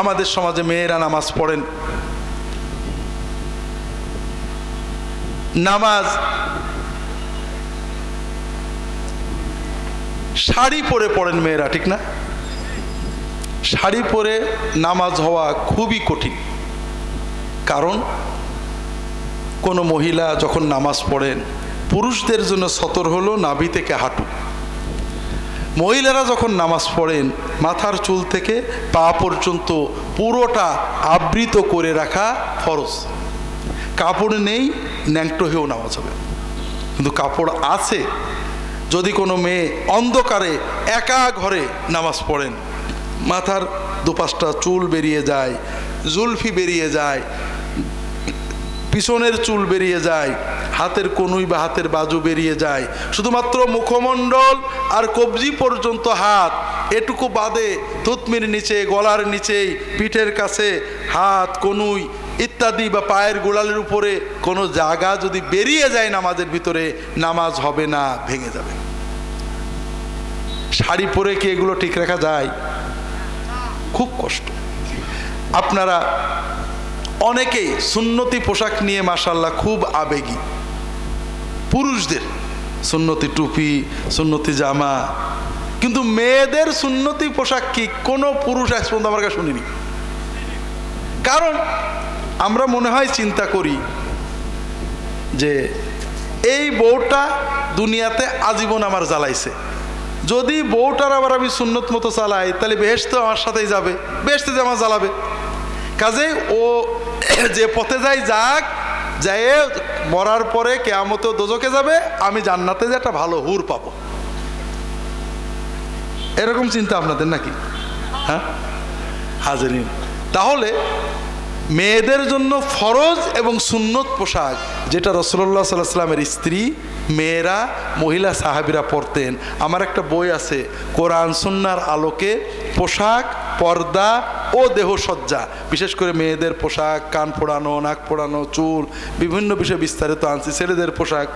আমাদের সমাজে মেয়েরা নামাজ পড়েন। নামাজ শাড়ি পরে পড়েন মেয়েরা, ঠিক না? শাড়ি পরে নামাজ হওয়া খুবই কঠিন। কারণ কোনো মহিলা যখন নামাজ পড়েন, পুরুষদের জন্য সতর হলো নাভি থেকে হাঁটু। মহিলারা যখন নামাজ পড়েন, মাথার চুল থেকে পা পর্যন্ত পুরোটা আবৃত করে রাখা ফরজ। কাপড় নেই, ন্যাংটো হয়েও নামাজ হবে। কিন্তু কাপড় আছে। যদি কোনো মেয়ে অন্ধকারে একা ঘরে নামাজ পড়েন, মাথার দুপাশটা চুল বেরিয়ে যায়, জুলফি বেরিয়ে যায়, পিছনের চুল বেরিয়ে যায় হাতের কনুই বা হাতের বাজু বেরিয়ে যায়। শুধুমাত্র মুখমণ্ডল আর কবজি পর্যন্ত হাত, এটুকু বাদে থুতমির নিচে, গলার নিচেই, পিঠের কাছে হাত কনুই ইত্যাদি বা পায়ের গোড়ালের উপরে কোনো জায়গা যদি বেরিয়ে যায় নামাজের ভিতরে, নামাজ হবে না, ভেঙে যাবে। শাড়ি পরে কি এগুলো ঠিক রাখা যায়? খুব কষ্ট। আপনারা অনেকেই সুন্নতি পোশাক নিয়ে মাসাল্লাহ খুব আবেগী। পুরুষদের, সুন্নতি টুপি, সুন্নতি জামা, কিন্তু মেয়েদের সুন্নতি পোশাক কি? কোনো পুরুষ আজ পর্যন্ত আমার কাছে শুনিনি। কারণ আমরা মনে হয় চিন্তা করি যে এই বউটা দুনিয়াতে আজীবন আমার জ্বালাইছে। যদি বউটার আবার আমি সুন্নত মতো চালাই তাহলে বেহেস্ত আমার সাথেই যাবে বেহেস্তে যে আমার জ্বালাবে। কাজে ও যে পথে যাই যাক যাই মরার পরে কেয়ামতেও দোজকে যাবে, আমি জান্নাতে যে একটা ভালো হুর পাবো। এরকম চিন্তা আপনাদের নাকি? হ্যাঁ? হাজারিন। তাহলে মেয়েদের জন্য ফরজ এবং সুন্নত পোশাক, যেটা রসল্লা সাল্লামের স্ত্রী, মেয়েরা, মহিলা সাহাবিরা পরতেন। আমার একটা বই আছে, কোরআন সুন্নার আলোকে পোশাক, পর্দা ও দেহসজ্জা, বিশেষ করে মেয়েদের পোশাক, কান পোড়ানো নাক পোড়ানো চুল, বিভিন্ন বিষয়ে বিস্তারিত আনছি, ছেলেদের পোশাক।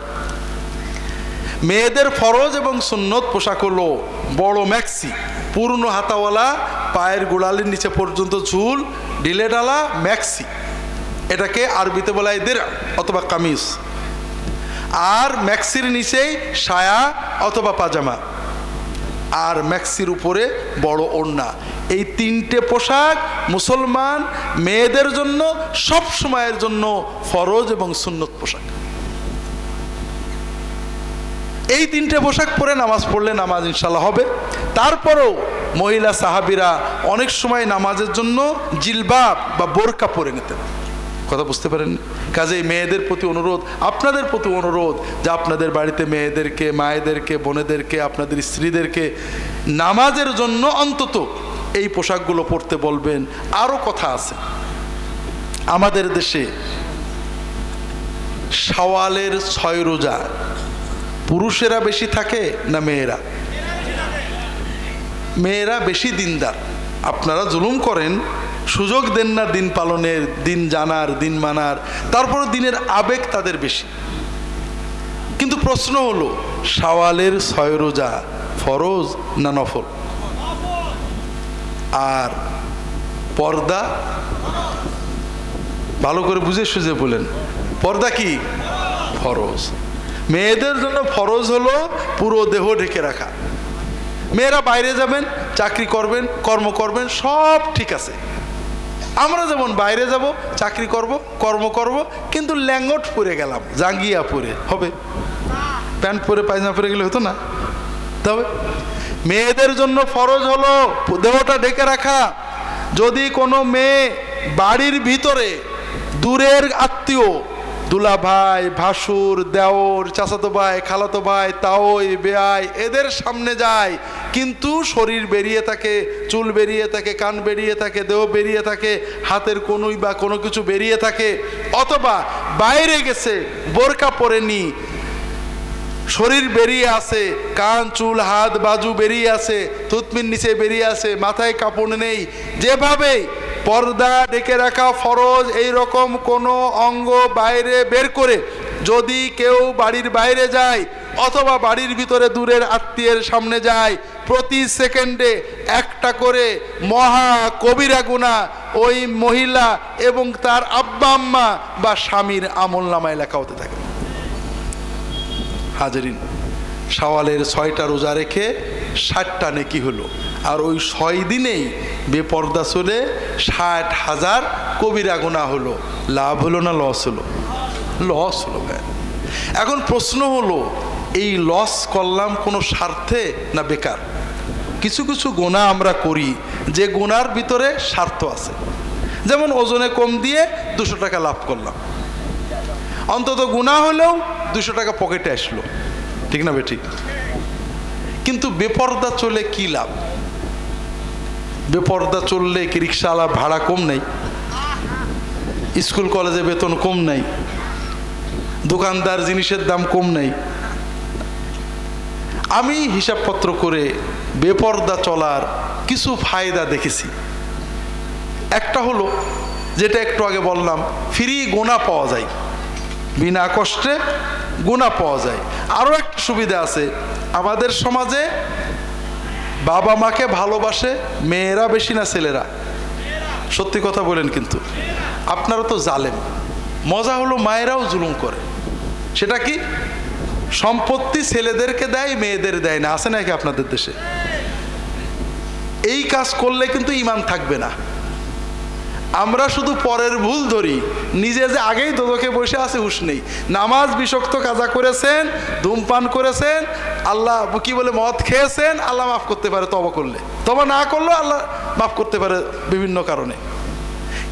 মেয়েদের ফরজ এবং সুন্নত পোশাক হলো বড় ম্যাক্সি, পূর্ণ হাতাওয়ালা, পায়ের গোড়ালির নিচে পর্যন্ত ঝুল, ঢিলে ডালা ম্যাক্সি। এটাকে আরবিতে বলা দেরা অথবা কামিজ। আর ম্যাক্সির নিচেই সায়া অথবা পাজামা। আর ম্যাক্সির উপরে বড় ওড়না। এই তিনটে পোশাক মুসলমান মেয়েদের জন্য, সব সময়ের জন্য ফরজ এবং সুন্নত পোশাক। এই তিনটে পোশাক পরে নামাজ পড়লে নামাজ ইনশাল্লাহ হবে। তারপরেও মহিলা সাহাবিরা অনেক সময় নামাজের জন্য জিলবাব বা বোরকা পরে নিতেন। কথা বুঝতে পারেন কাজেই মেয়েদের প্রতি অনুরোধ, আপনাদের প্রতি অনুরোধ যে আপনাদের বাড়িতে মেয়েদেরকে, মায়েদেরকে, বোনেদেরকে, আপনাদের স্ত্রীদেরকে নামাজের জন্য অন্তত এই পোশাকগুলো পরতে বলবেন। আরও কথা আছে। আমাদের দেশে সওয়ালের ছয় রোজা পুরুষেরা বেশি থাকে না মেয়েরা? মেয়েরা বেশি দিনদার। আপনারা জুলুম করেন সুযোগ দেন না দিন পালনের দিন জানার, দিন মানার। তারপর দিনের আবেগ তাদের বেশি। কিন্তু প্রশ্ন হলো সওয়ালের ছয় রোজা ফরজ না নফল? আর পর্দা? ভালো করে বুঝে সুঝে বলেন। পর্দা কি? ফরজ। মেয়েদের জন্য ফরজ হলো পুরো দেহ ঢেকে রাখা। মেয়েরা বাইরে যাবেন, চাকরি করবেন, কর্ম করবেন, সব ঠিক আছে। আমরা যেমন বাইরে যাব, চাকরি করব, কর্ম করব, কিন্তু ল্যাঙ্গট পরে গেলাম, জাঙ্গিয়া পরে, হবে। প্যান্ট পরে, পায়জামা পরে গেলে হতো না? তবে মেয়েদের জন্য ফরজ হলো দেহটা ঢেকে রাখা। যদি কোনো মেয়ে বাড়ির ভিতরে দূরের আত্মীয় দুলা ভাই ভাসুর, দেওর চাচাতো ভাই খালাতো ভাই তাওই বেয়াই এদের সামনে যায়। কিন্তু শরীর বেরিয়ে থাকে, চুল বেরিয়ে থাকে, কান বেরিয়ে থাকে, দেহ বেরিয়ে থাকে, হাতের কোনুই বা কোনো কিছু বেরিয়ে থাকে। অথবা বাইরে গেছে, বোরকা পরে পরেনি, শরীর বেরিয়ে আসে কান, চুল, হাত, বাজু বেরিয়ে আসে থুতমির নিচে বেরিয়ে আসে মাথায় কাপড় নেই। যেভাবে পর্দা ডেকে রাখা ফরজ এই রকম কোনো অঙ্গ বাইরে বের করে যদি কেউ বাড়ির বাইরে যায় অথবা বাড়ির ভিতরে দূরের আত্মীয়ের সামনে যায়, প্রতি সেকেন্ডে একটা করে মহা কবিরা গুণা ওই মহিলা এবং তার আব্বা আম্মা বা স্বামীর আমল নামায় লেখা হতে থাকে। হাজারিন, সওয়ালের ছয়টা রোজা রেখে ষাটটা নেকি হলো। আর ওই ছয় দিনেই বেপর্দা চলে ষাট হাজার কবিরা গোনা হলো। লাভ হলো না লস হলো? লস হলো ভাই এখন প্রশ্ন হলো, এই লস করলাম কোনো স্বার্থে না বেকার? কিছু কিছু গোনা আমরা করি, যে গোনার ভিতরে স্বার্থ আছে। যেমন ওজনে কম দিয়ে দুশো টাকা লাভ করলাম। অন্তত গুণা হলেও দুশো টাকা পকেটে আসলো। ঠিক না বেঠিক? কিন্তু বেপর্দা চলে কি লাভ? বেপর্দা চললে কি রিক্সাওয়ালা ভাড়া কম নেই? স্কুল, কলেজে বেতন কম নেই। দোকানদার জিনিসের দাম কম নেই। আমি হিসাবপত্র করে বেপর্দা চলার কিছু ফায়দা দেখেছি। একটা হলো, যেটা একটু আগে বললাম, ফ্রি গোনা পাওয়া যায়। বিনা কষ্টে গোনা পাওয়া যায়। আরও একটা সুবিধা আছে, আমাদের সমাজে বাবা মাকে ভালোবাসে, মেয়েরা বেশি না ছেলেরা? সত্যি কথা বলেন কিন্তু। আপনারা তো জালেম। মজা হলো মায়েরাও জুলুম করে। সেটা কি? সম্পত্তি ছেলেদেরকে দেয়, মেয়েদের দেয় না? আছে নাকি আপনাদের দেশে? এই কাজ করলে কিন্তু ইমান থাকবে না। আমরা শুধু পরের ভুল ধরি। নিজে যে আগেই দোদকে বসে আছে, হুশ নেই। নামাজ বিষক্ত কাজা করেছেন, ধূমপান করেছেন, আল্লাহ কি বলে, মদ খেয়েছেন, আল্লাহ মাফ করতে পারে তবা করলে। তবা না করলেও আল্লাহ মাফ করতে পারে বিভিন্ন কারণে।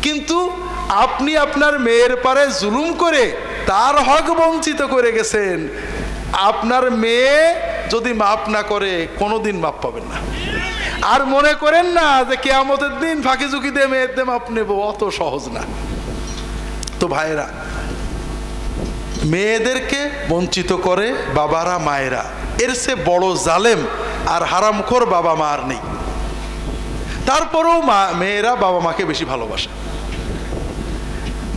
কিন্তু আপনি আপনার মেয়ের পারে জুলুম করে তার হক বঞ্চিত করে গেছেন। আপনার মেয়ে যদি মাপ না করে, কোনোদিন মাপ পাবেন না। আর মনে করেন না যে কেয়ামতের দিন ফাঁকি ঝুঁকি দিয়ে মেয়ের মাপ নেব, অত সহজ না। তো ভাইরা মেয়েদেরকে বঞ্চিত করে বাবারা মায়েরা। এর সে বড় জালেম আর হারামখোর বাবা মা আর নেই। তারপরেও মা, মেয়েরা বাবা মাকে বেশি ভালোবাসে।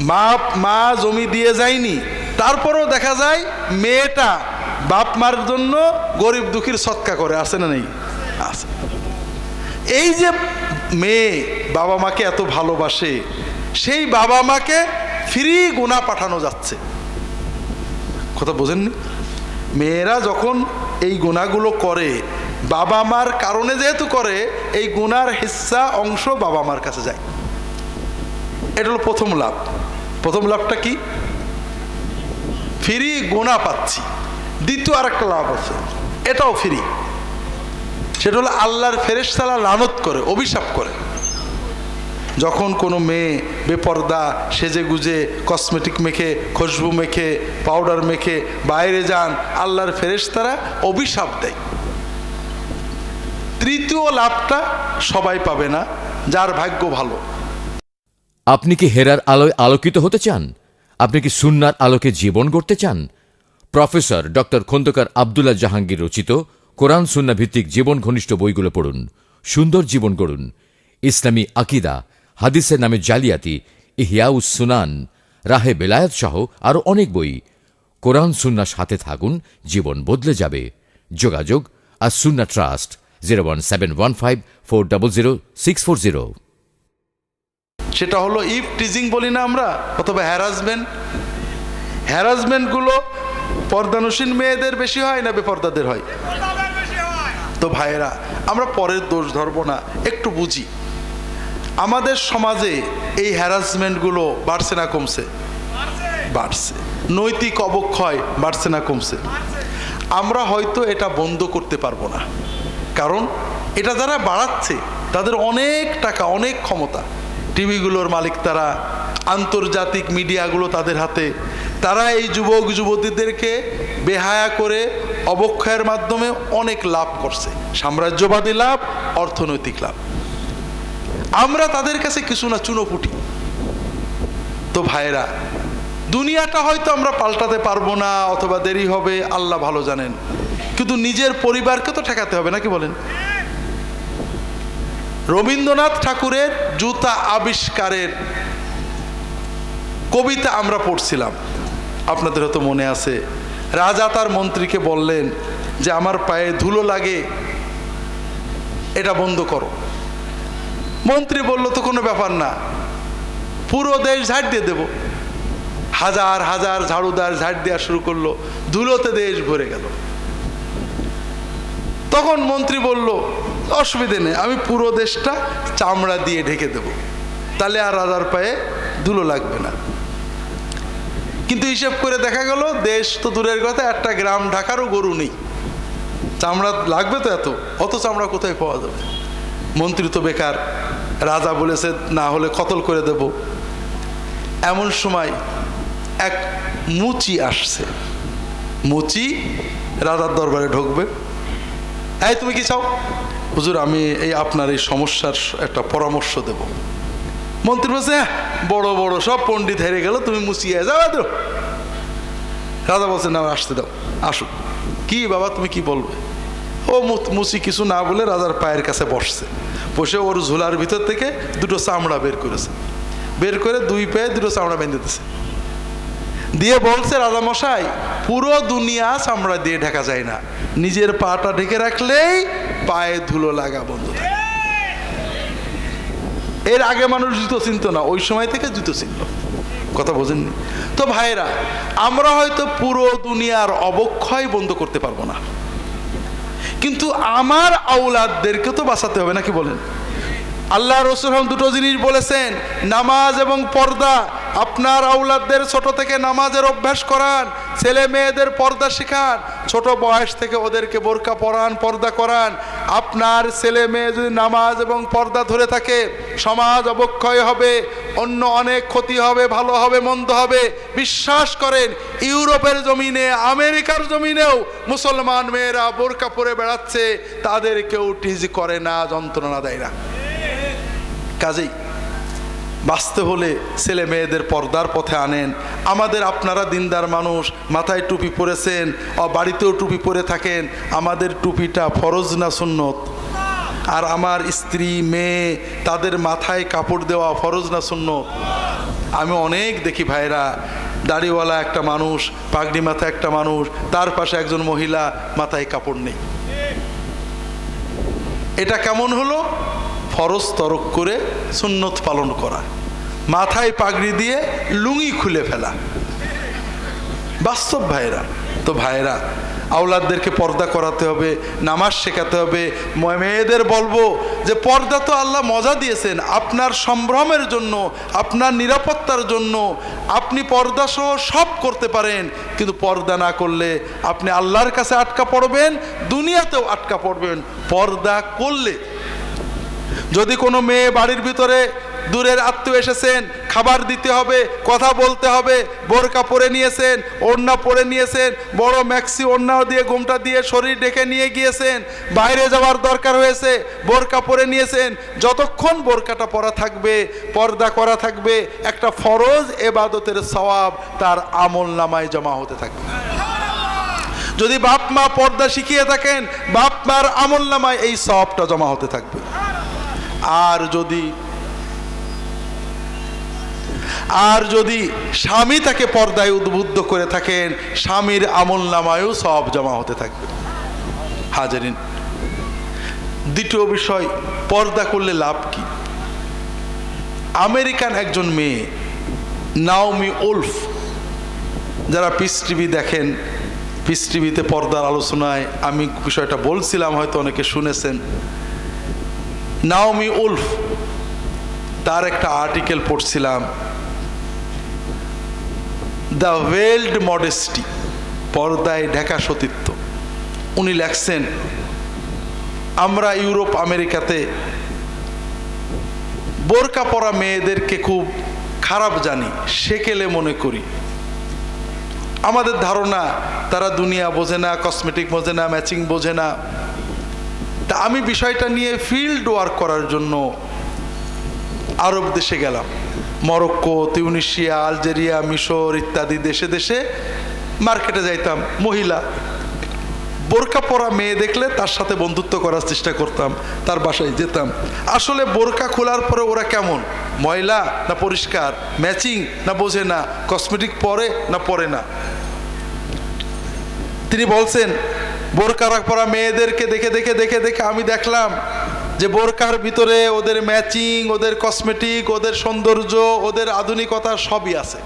মা মা জমি দিয়ে যায়নি, তারপরেও দেখা যায় মেয়েটা বাপ মার জন্য গরিব দুঃখীর সৎকা করে, আছে না নেই? আছে। এই যে মেয়ে বাবা মাকে এত ভালোবাসে, সেই বাবা মাকে ফ্রি গুণা পাঠানো যাচ্ছে। কথা বোঝেননি? মেয়েরা যখন এই গুণাগুলো করে, বাবা মার কারণে যেহেতু করে, এই গুনার হিস্সা অংশ বাবা মার কাছে যায়। এটা হলো প্রথম লাভ। প্রথম লাভটা কি? ফ্রি গোনা পাচ্ছি। দ্বিতীয় আর একটা লাভ আছে। এটাও ফ্রি। সেটা হলো আল্লাহর ফেরেশতালা লানত করে, অভিশাপ করে। যখন কোনো মেয়ে বেপর্দা সেজে গুজে কসমেটিক মেখে, খুশবু মেখে পাউডার মেখে বাইরে যান, আল্লাহর ফেরেশতারা অভিশাপ দেয়। তৃতীয় লাভটা সবাই পাবে না, যার ভাগ্য ভালো। আপনি কি হেরার আলোয় আলোকিত হতে চান? আপনি কি সুন্নার আলোকে জীবন গড়তে চান? প্রফেসর ডক্টর খন্দকার আবদুল্লাহ জাহাঙ্গীর রচিত কোরআন, সুন্না ভিত্তিক জীবন ঘনিষ্ঠ বইগুলো পড়ুন, সুন্দর জীবন গড়ুন। ইসলামী আকিদা, হাদিসের নামে জালিয়াতি ইহিয়াউস সুনান, রাহে বেলায়াত সহ আরও অনেক বই। কোরআন, সুন্নার সাথে থাকুন, জীবন বদলে যাবে। যোগাযোগ, আর Sunnah trust, zero one seven one five four double zero six four zero. সেটা হলো ইফ টিজিং বলি না আমরা, অথবা হ্যারাসমেন্ট হ্যারাসমেন্টগুলো পর্দানুসীন মেয়েদের বেশি হয় না বেপর্দাদের হয়? তো ভাইয়েরা, আমরা পরের দোষ ধরবো না, একটু বুঝি। আমাদের সমাজে এই হ্যারাসমেন্টগুলো বাড়ছে না কমছে? বাড়ছে। নৈতিক অবক্ষয় বাড়ছে না কমছে। আমরা হয়তো এটা বন্ধ করতে পারব না। কারণ এটা যারা বাড়াচ্ছে, তাদের অনেক টাকা, অনেক ক্ষমতা। টিভিগুলোর মালিক তারা, আন্তর্জাতিক মিডিয়াগুলো তাদের হাতে। তারা এই যুবক যুবতীদেরকে বেহায়া করে অবক্ষয়ের মাধ্যমে অনেক লাভ করছে। সাম্রাজ্যবাদী লাভ, অর্থনৈতিক লাভ। আমরা তাদের কাছে কিছু না চুনোপুটি তো ভাইরা দুনিয়াটা হয়তো আমরা পাল্টাতে পারব না অথবা দেরি হবে, আল্লাহ ভালো জানেন। কিন্তু নিজের পরিবারকে তো ঠেকাতে হবে, নাকি বলেন? রবীন্দ্রনাথ ঠাকুরের জুতা আবিষ্কারের কবিতা আমরা পড়ছিলাম। আপনাদের হয়তো মনে আছে রাজা তার মন্ত্রীকে বললেন যে, আমার পায়ে ধুলো লাগে, এটা বন্ধ করো। মন্ত্রী বলল, তো কোনো ব্যাপার না, পুরো দেশ ঝাড় দিয়ে দেব। হাজার হাজার ঝাড়ুদার ঝাড় দেওয়া শুরু করল, ধুলোতে দেশ ভরে গেল। তখন মন্ত্রী বলল, অসুবিধে নেই, আমি পুরো দেশটা চামড়া দিয়ে ঢেকে দেব, তাহলে আর রাজার পায়ে ধুলো লাগবে না। কিন্তু হিসেব করে দেখা গেল, দেশ তো দূরের কথা, একটা গ্রাম ঢাকারও গরু নেই। চামড়া লাগবে তো এত অত চামড়া কোথায় পাওয়া যাবে? মন্ত্রী তো বেকার, রাজা বলেছে, না হলে কতল করে দেব। এমন সময় এক মুচি আসছে। মুচি রাজার দরবারে ঢুকবে। এই তুমি কি চাও? হুজুর, আমি এই আপনার এই সমস্যার একটা পরামর্শ দেব। মন্ত্রী বলছে "হ্যাঁ, বড় বড় সব পণ্ডিত হেরে গেল তুমি মুচিয়ে যাও তো রাজা বলছে না আসতে দাও আসুক কি বাবা তুমি কি বলবে? ও মু- মুচি কিছু না বলে রাজার পায়ের কাছে বসছে। বসে ওর ঝোলার ভিতর থেকে দুটো চামড়া বের করেছে। বের করে দুই পায়ে দুটো চামড়া বেঁধে দিতেছে দিয়ে বলছে রাজামশাই পুরো দুনিয়া চামড়া দিয়ে ঢাকা যায় না। নিজের পাটা ঢেকে রাখলেই পায়ে ধুলো লাগা বন্ধ থাকে। এর আগে মানুষ জুতো চিনত না, ওই সময় থেকে জুতো চিনল কথা বোঝেননি? তো ভাইরা আমরা হয়তো পুরো দুনিয়ার অবক্ষয় বন্ধ করতে পারব না। কিন্তু আমার আউলাদদেরকে তো বাঁচাতে হবে, নাকি বলেন? আল্লাহ রসুল দুটো জিনিস বলেছেন, নামাজ এবং পর্দা। আপনার আউলাদদের ছোট থেকে নামাজের অভ্যাস করান, ছেলে মেয়েদের পর্দা শেখান, ছোট বয়স থেকে ওদেরকে বোরকা পরান, পর্দা করান। আপনার ছেলে মেয়ে যদি নামাজ এবং পর্দা ধরে থাকে, সমাজ অবক্ষয় হবে, অন্য অনেক ক্ষতি হবে, ভালো হবে, মন্দ হবে। বিশ্বাস করেন, ইউরোপের জমিনে, আমেরিকার জমিনেও মুসলমান মেয়েরা বোরকা পরে বেড়াচ্ছে, তাদের কেউ টিজ করে না, যন্ত্রণা দেয় না। কাজেই বাঁচতে হলে ছেলে মেয়েদের পর্দার পথে আনেন। আমাদের আপনারা দিনদার মানুষ, মাথায় টুপি পরেছেন ও বাড়িতেও টুপি পরে থাকেন, আমাদের টুপিটা ফরজ না সুন্নত? আর আমার স্ত্রী, মেয়ে, তাদের মাথায় কাপড় দেওয়া ফরজ না সুন্নত? আমি অনেক দেখি ভাইরা, দাড়িওয়ালা একটা মানুষ, পাগড়ি মাথা একটা মানুষ, তার পাশে একজন মহিলা, মাথায় কাপড় নেই। এটা কেমন হলো? ফরজ তরক করে সুন্নত পালন করা। মাথায় পাগড়ি দিয়ে লুঙ্গি খুলে ফেলা। বাস্তব ভাইরা। তো ভাইরা, আওলাদদেরকে পর্দা করাতে হবে, নামাজ শেখাতে হবে। মেয়েদের বলব যে, পর্দা তো আল্লাহ মজা দিয়েছেন। আপনার সম্ভ্রমের জন্য, আপনার নিরাপত্তার জন্য আপনি পর্দা সহ সব করতে পারেন। কিন্তু পর্দা না করলে আপনি আল্লাহর কাছে আটকা পড়বেন, দুনিয়াতেও আটকা পড়বেন। পর্দা করলে যদি কোনো মেয়ে বাড়ির ভিতরে দূরের আত্মীয় এসেছেন, খাবার দিতে হবে, কথা বলতে হবে, বোরকা পরে নিয়েছেন, ওড়না পরে নিয়েছেন, বড় ম্যাক্সি ওড়না দিয়ে ঘুমটা দিয়ে শরীর ডেকে নিয়ে গিয়েছেন, বাইরে যাওয়ার দরকার হয়েছে, বোরকা পরে নিয়েছেন, যতক্ষণ বোরকাটা পরা থাকবে, পর্দা করা থাকবে, একটা ফরজ এবাদতের সওয়াব তার আমল নামায় জমা হতে থাকবে। যদি বাপ মা পর্দা শিখিয়ে থাকেন, বাপ মার আমল নামায় এই সবটা জমা হতে থাকবে। আর যদি আর যদি স্বামী তাকে পর্দায় উদ্বুদ্ধ করে থাকেন, স্বামীর আমল নামায়ও সব জমা হতে থাকবে। হাজারিন, দ্বিতীয় বিষয়, পর্দা করলে লাভ কি? আমেরিকান একজন মেয়ে, নাওমি উলফ, যারা পিস টিভি দেখেন, পিস টিভিতে পর্দার আলোচনায়, আমি বিষয়টা বলছিলাম, হয়তো অনেকে শুনেছেন। নাওমি উলফ তার একটা আর্টিকেল পড়ছিলাম। দ্য ওয়েল্ড মডেস্টি পর্দায় ঢাকা সতীত্ব। উনি লেখছেন, আমরা ইউরোপ, আমেরিকাতে বোরকা পরা মেয়েদেরকে খুব খারাপ জানি, সেকেলে মনে করি। আমাদের ধারণা, তারা দুনিয়া বোঝে না কসমেটিক বোঝে না ম্যাচিং বোঝে না। আমি বিষয়টা নিয়ে ফিল্ড ওয়ার্ক করার জন্য আরব দেশে গেলাম। মরক্কো, তিউনিশিয়া, আলজেরিয়া, মিশর ইত্যাদি দেশে দেশে মার্কেটে যাইতাম। মহিলা, বোরকা পরা মেয়ে দেখলে তার সাথে বন্ধুত্ব করার চেষ্টা করতাম, তার বাসায় যেতাম। আসলে বোরকা খোলার পরে ওরা কেমন? ময়লা না পরিষ্কার? ম্যাচিং? না বোঝে না। কসমেটিক পরে না পরে না? তিনি বলছেন বোরকা পরা মেয়েদেরকে দেখে দেখে দেখে দেখে আমি দেখলাম যে বোরকার ভিতরে ওদের ম্যাচিং, ওদের কসমেটিক, ওদের সৌন্দর্য, ওদের আধুনিকতা সবই আছে।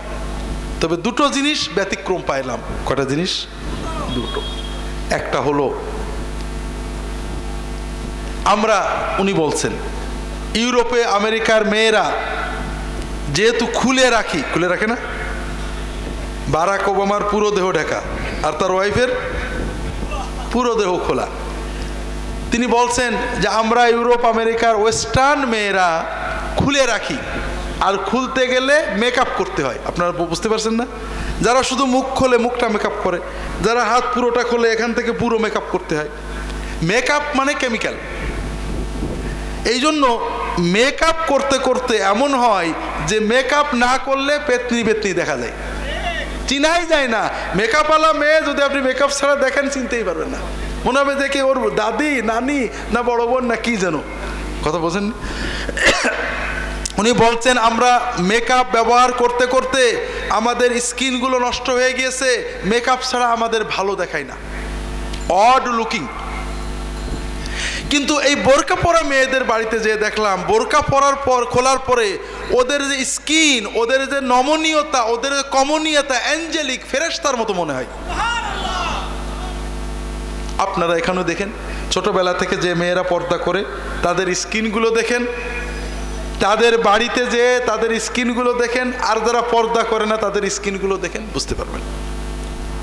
তবে দুটো জিনিস ব্যতিক্রম পাইলাম। কটা জিনিস? দুটো। একটা হলো, আমরা, উনি বলছেন, ইউরোপে আমেরিকার মেয়েরা যেহেতু খুলে রাখি, খুলে রাখে না? বারাক ওবামার পুরো দেহ ঢাকা। আর তার ওয়াইফের পুরো দেহ খোলা। তিনি বলছেন যে, আমরা ইউরোপ, আমেরিকার ওয়েস্টার্ন মেয়েরা খুলে রাখি। আর খুলতে গেলে মেকআপ করতে হয়। আপনারা বুঝতে পারছেন না? যারা শুধু মুখ খোলে, মুখটা মেকআপ করে, যারা হাত পুরোটা খোলে, এখান থেকে পুরো মেকআপ করতে হয়। মেকআপ মানে কেমিক্যাল। এই জন্য মেকআপ করতে করতে এমন হয় যে, মেকআপ না করলে পেতনি পেতনি দেখা যায়। চিনাই যায় না। মেকআপ আলা মেয়ে যদি আপনি মেকআপ ছাড়া দেখেন, চিনতেই পারবেন না। মনে হবে দেখে ওর দাদি, নানি, না বড় বোন, না কি যেন। কথা বলছেন উনি বলছেন, আমরা মেকআপ ব্যবহার করতে করতে আমাদের স্কিনগুলো নষ্ট হয়ে গিয়েছে। মেকআপ ছাড়া আমাদের ভালো দেখায় না। অড লুকিং কিন্তু এই বোরকা পরা মেয়েদের বাড়িতে যেয়ে দেখলাম, বোরকা পরার পর, খোলার পরে ওদের যে স্কিন, ওদের যে নমনীয়তা, ওদের যে কমনীয়তা, অ্যাঞ্জেলিক ফেরেশতার মতো মনে হয়। আপনারা এখানেও দেখেন, ছোটবেলা থেকে যে মেয়েরা পর্দা করে, তাদের স্কিনগুলো দেখেন, তাদের বাড়িতে যে তাদের স্কিনগুলো দেখেন, আর যারা পর্দা করে না, তাদের স্কিনগুলো দেখেন, বুঝতে পারবেন।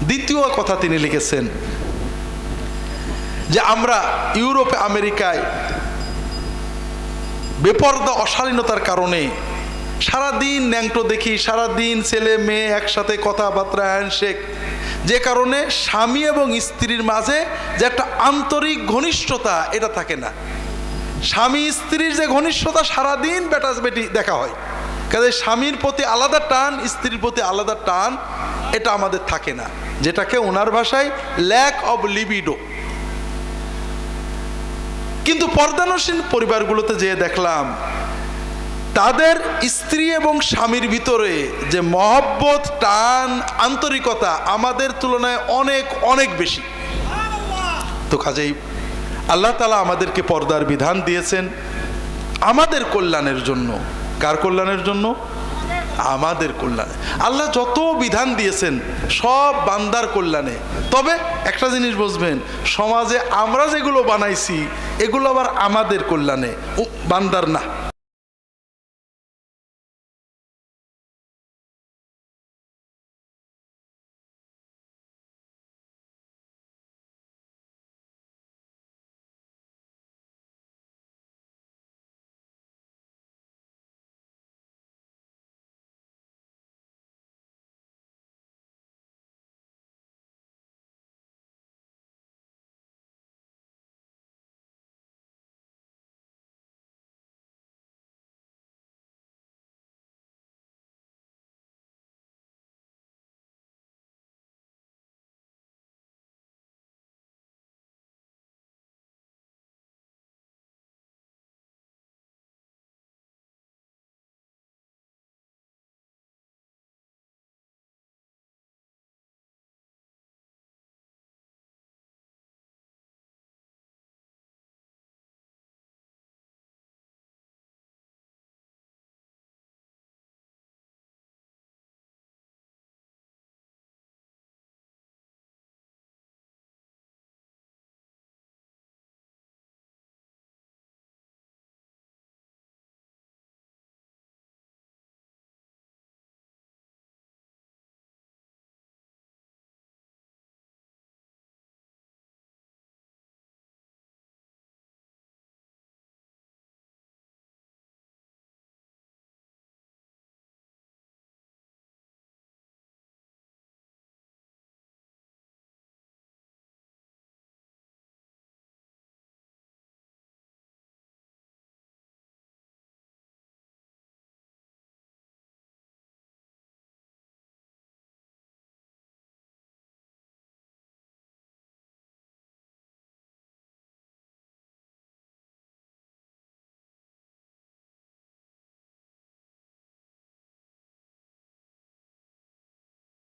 দ্বিতীয় কথা তিনি লিখেছেন যে আমরা ইউরোপে, আমেরিকায় বেপর্দা, অশালীনতার কারণে সারাদিন ন্যাংটো দেখি, সারাদিন ছেলে মেয়ে একসাথে কথাবার্তা হ্যান্ডশেক যে কারণে স্বামী এবং স্ত্রীর মাঝে যে একটা আন্তরিক ঘনিষ্ঠতা, এটা থাকে না। স্বামী, স্ত্রীর যে ঘনিষ্ঠতা, সারাদিন বেটাস বেটি দেখা হয়। কাজে স্বামীর প্রতি আলাদা টান, স্ত্রীর প্রতি আলাদা টান, এটা আমাদের থাকে না। যেটাকে ওনার ভাষায় ল্যাক অব লিবিডো কিন্তু পর্দানসীন পরিবারগুলোতে যেয়ে দেখলাম, তাদের স্ত্রী এবং স্বামীর ভিতরে যে মহব্বত, টান, আন্তরিকতা আমাদের তুলনায় অনেক অনেক বেশি। তো কাজেই আল্লাহ তালা আমাদেরকে পর্দার বিধান দিয়েছেন আমাদের কল্যাণের জন্য। কার কল্যাণের জন্য? আমাদের কল্যাণে। আল্লাহ যত বিধান দিয়েছেন, সব বান্দার কল্যাণে। তবে একটা জিনিস বুঝবেন, সমাজে আমরা যেগুলো বানাইছি, এগুলো আবার আমাদের কল্যাণে। বান্দার না।